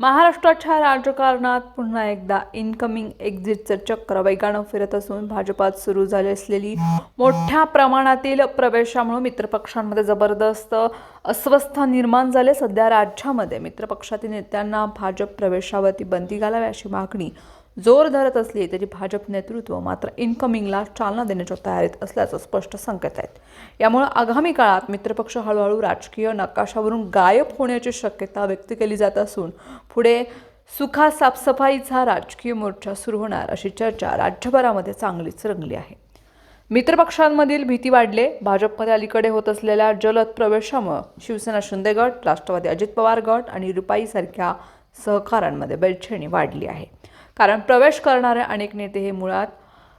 महाराष्ट्राच्या राजकारणात पुन्हा एकदा इनकमिंग एक्झिटचं चक्र वेगानं फिरत असून भाजपात सुरू झाली असलेली मोठ्या प्रमाणातील प्रवेशामुळे मित्रपक्षांमध्ये जबरदस्त अस्वस्थता निर्माण झाले. सध्या राज्यामध्ये मित्रपक्षातील नेत्यांना भाजप प्रवेशावरती बंदी घालावी अशी मागणी जोर धरत असली तरी भाजप नेतृत्व मात्र इनकमिंगला चालना देण्याच्या तयारीत असल्याचं स्पष्ट संकेत आहेत. यामुळे आगामी काळात मित्रपक्ष हळूहळू राजकीय नकाशावरून गायब होण्याची शक्यता व्यक्त केली जात असून पुढे सुखा साफसफाईचा राजकीय मोर्चा सुरू होणार अशी चर्चा राज्यभरामध्ये चांगलीच रंगली आहे. मित्रपक्षांमधील भीती वाढले. भाजपमध्ये अलीकडे होत असलेल्या जलद प्रवेशामुळे शिवसेना शिंदे गट राष्ट्रवादी अजित पवार गट आणि रुपाईसारख्या सहकारांमध्ये बेचैनी वाढली आहे. कारण प्रवेश करणारे अनेक नेते हे मुळात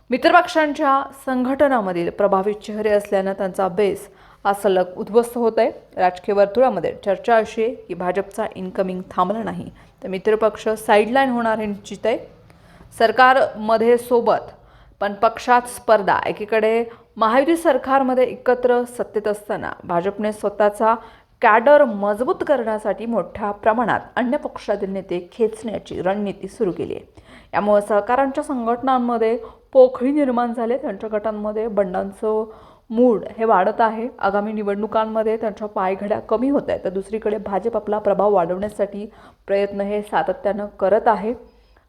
मित्रपक्षांच्या संघटनामधील प्रभावी चेहरे असल्यानं त्यांचा बेस हा सलग उद्ध्वस्त होत आहे राजकीय वर्तुळामध्ये चर्चा अशी आहे की भाजपचा इन्कमिंग थांबला नाही तर मित्रपक्ष साईडलाईन होणार हे निश्चित आहे. सरकारमध्ये सोबत पण पक्षात स्पर्धा एकीकडे महायुती सरकारमध्ये एकत्र सत्तेत असताना भाजपने स्वतःचा कॅडर मजबूत करण्यासाठी मोठ्या प्रमाणात अन्य पक्षातील नेते खेचण्याची रणनीती सुरू केली आहे. यामुळे सहकारांच्या संघटनांमध्ये पोखळी निर्माण झाले त्यांच्या गटांमध्ये बंडांचं मूड हे वाढत आहे. आगामी निवडणुकांमध्ये त्यांच्या पायघड्या कमी होत आहेत. तर दुसरीकडे भाजप आपला प्रभाव वाढवण्यासाठी प्रयत्न हे सातत्यानं करत आहे.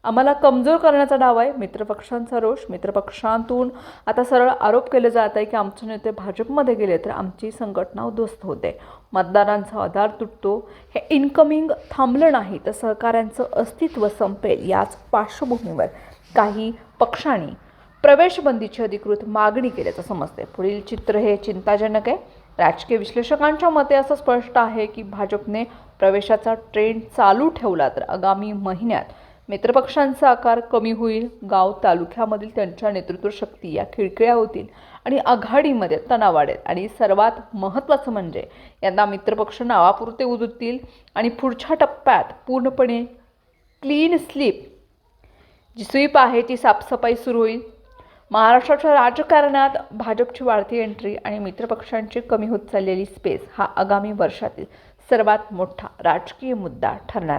आम्हाला कमजोर करण्याचा डाव आहे. मित्रपक्षांचा रोष मित्रपक्षांतून आता सरळ आरोप केले जात आहे की आमचे नेते भाजपमध्ये गेले तर आमची संघटना उद्ध्वस्त होते. मतदारांचा आधार तुटतो. हे इन्कमिंग थांबलं नाही तर सहकाऱ्यांचं अस्तित्व संपेल याच पार्श्वभूमीवर काही पक्षांनी प्रवेशबंदीची अधिकृत मागणी केल्याचं समजते पुढील चित्र हे चिंताजनक आहे. राजकीय विश्लेषकांच्या मते असं स्पष्ट आहे की भाजपने प्रवेशाचा ट्रेंड चालू ठेवला तर आगामी महिन्यात मित्रपक्षांचा आकार कमी होईल गाव तालुक्यामधील त्यांच्या नेतृत्व शक्ती या खिळखिळ्या होतील आणि आघाडीमध्ये तणाव वाढेल. आणि सर्वात महत्त्वाचं म्हणजे यंदा मित्रपक्ष नावापुरते उजतील आणि पुढच्या टप्प्यात पूर्णपणे क्लीन स्लीप जी स्वीप आहे ती साफसफाई सुरू होईल. महाराष्ट्राच्या राजकारणात भाजपची वाढती एंट्री आणि मित्रपक्षांची कमी होत चाललेली स्पेस हा आगामी वर्षातील सर्वात मोठा राजकीय मुद्दा ठरणार